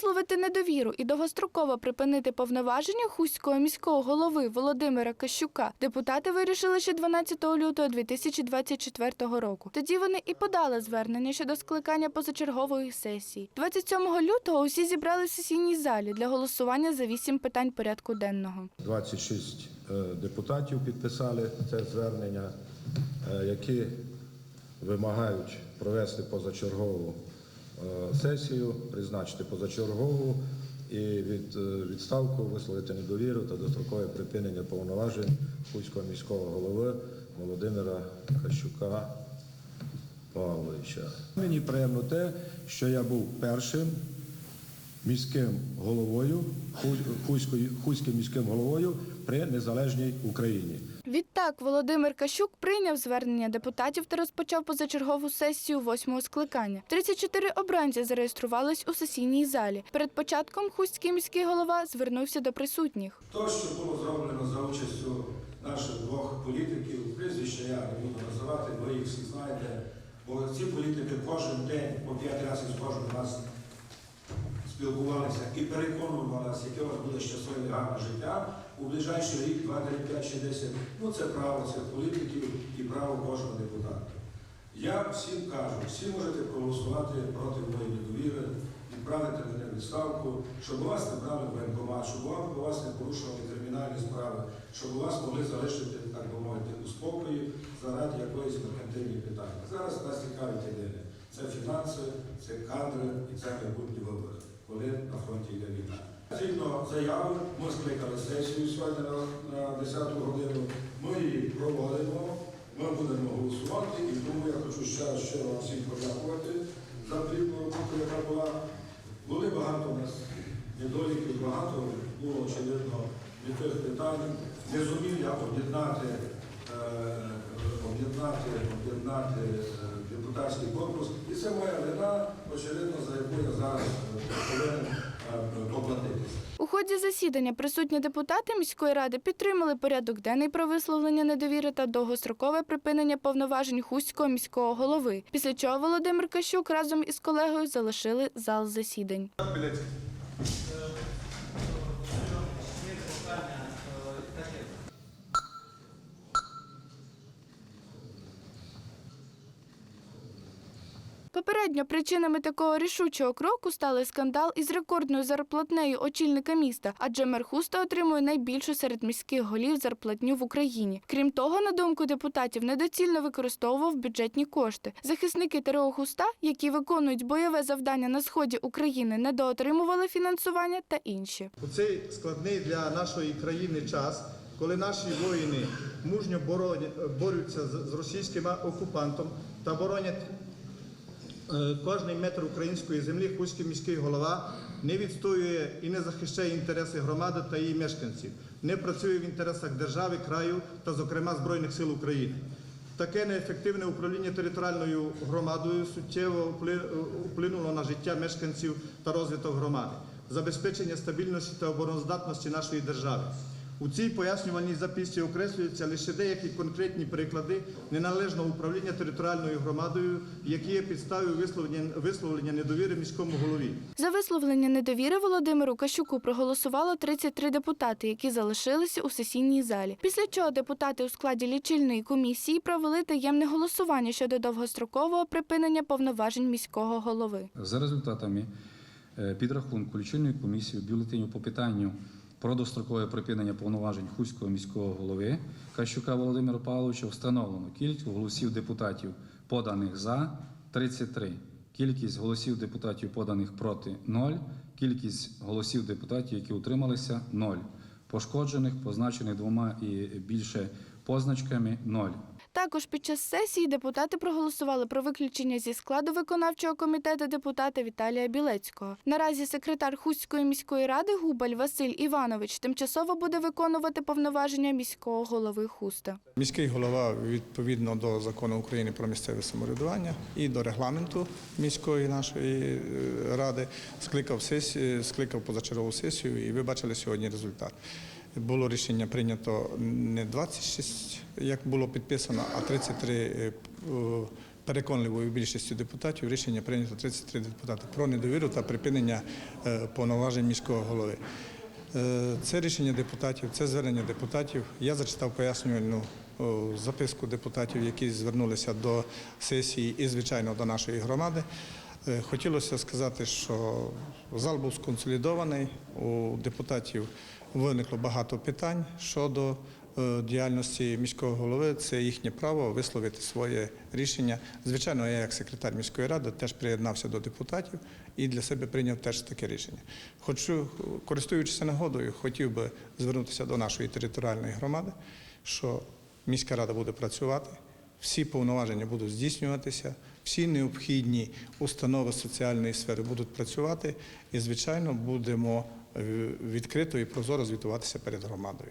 висловити недовіру і довгостроково припинити повноваження хуського міського голови Володимира Кащука депутати вирішили ще 12 лютого 2024 року. Тоді вони і подали звернення щодо скликання позачергової сесії. 27 лютого усі зібрали в сесійній залі для голосування за вісім питань порядку денного. 26 е, депутатів підписали це звернення, е, які вимагають провести позачергову сесію, призначити позачергову і від, е, відставку висловити недовіру та дострокове припинення повноважень Хуського міського голови Володимира Хащука Павловича. Мені приємно те, що я був першим міським головою, Ху- Хуською- міським головою при незалежній Україні. Відтак Володимир Кащук прийняв звернення депутатів та розпочав позачергову сесію восьмого скликання. 34 обранці зареєструвались у сесійній залі. Перед початком хуський міський голова звернувся до присутніх. То, що було зроблено за участю наших двох політиків, прізвища я не буду називати, ви їх всі знаєте, бо ці політики кожен день по п'ять разів з кожним нас спілкувалися і переконували нас, яке у вас буде щасливе гарне життя у ближайший рік, два, три, п'ять чи десять. Ну це право цих політиків і право кожного депутата. Я всім кажу, всі можете проголосувати проти моєї недовіри, відправити мене в відставку, щоб вас не брали воєнкомат, щоб вам- у вас не порушували кримінальні справи, щоб вас могли залишити, так би мовити, у спокої заради якоїсь меркантильні питання. Зараз нас цікавить єдине. Це фінанси, це кадри і це майбутні вибори, коли на фронті йде війна. Згідно заяви, ми скликали сесію сьогодні на, на 10 годину. Ми її проводимо. Ми будемо голосувати, і тому я хочу ще раз щиро всім подякувати за плідну роботу, яка була. Були багато у нас недоліків, багато було очевидно від тих питань. Не зумів я об'єднати, е, об'єднати, об'єднати е, депутатський корпус. І це моя вина, очевидно, за яку я зараз е, повинен е. У ході засідання присутні депутати міської ради підтримали порядок денний про висловлення недовіри та довгострокове припинення повноважень хуського міського голови. Після чого Володимир Кащук разом із колегою залишили зал засідань. Попередньо причинами такого рішучого кроку стали скандал із рекордною зарплатнею очільника міста, адже мер Хуста отримує найбільшу серед міських голів зарплатню в Україні. Крім того, на думку депутатів, недоцільно використовував бюджетні кошти. Захисники ТРО Хуста, які виконують бойове завдання на сході України, недоотримували фінансування та інші. У цей складний для нашої країни час, коли наші воїни мужньо борються з російським окупантом та боронять кожний метр української землі, Хуський міський голова не відстоює і не захищає інтереси громади та її мешканців, не працює в інтересах держави, краю та, зокрема, Збройних сил України. Таке неефективне управління територіальною громадою суттєво вплинуло на життя мешканців та розвиток громади, забезпечення стабільності та обороноздатності нашої держави. У цій пояснювальній записці окреслюються лише деякі конкретні приклади неналежного управління територіальною громадою, які є підставою висловлення, висловлення недовіри міському голові. За висловлення недовіри Володимиру Кащуку проголосувало 33 депутати, які залишилися у сесійній залі. Після чого депутати у складі лічильної комісії провели таємне голосування щодо довгострокового припинення повноважень міського голови. За результатами е, підрахунку лічильної комісії бюлетенів по питанню про дострокове припинення повноважень Хуського міського голови Кащука Володимира Павловича встановлено кількість голосів депутатів поданих за 33, кількість голосів депутатів поданих проти 0, кількість голосів депутатів, які утрималися 0, пошкоджених, позначених двома і більше позначками 0. Також під час сесії депутати проголосували про виключення зі складу виконавчого комітету депутата Віталія Білецького. Наразі секретар Хуської міської ради Губаль Василь Іванович тимчасово буде виконувати повноваження міського голови Хуста. Міський голова відповідно до закону України про місцеве самоврядування і до регламенту міської нашої е, ради скликав сесію, скликав позачергову сесію, і ви бачили сьогодні результат. Було рішення прийнято не 26, як було підписано, а 33 е, переконливою більшістю депутатів рішення прийнято 33 депутати про недовіру та припинення е, повноважень міського голови. Е, Це рішення депутатів, це звернення депутатів. Я зачитав пояснювальну записку депутатів, які звернулися до сесії і, звичайно, до нашої громади. Е, Хотілося сказати, що зал був сконсолідований, у депутатів виникло багато питань щодо е, діяльності міського голови. Це їхнє право висловити своє рішення. Звичайно, я як секретар міської ради теж приєднався до депутатів і для себе прийняв теж таке рішення. Хочу, користуючись нагодою, хотів би звернутися до нашої територіальної громади, що міська рада буде працювати, всі повноваження будуть здійснюватися, всі необхідні установи соціальної сфери будуть працювати, і, звичайно, будемо е, відкрито і прозоро звітуватися перед громадою.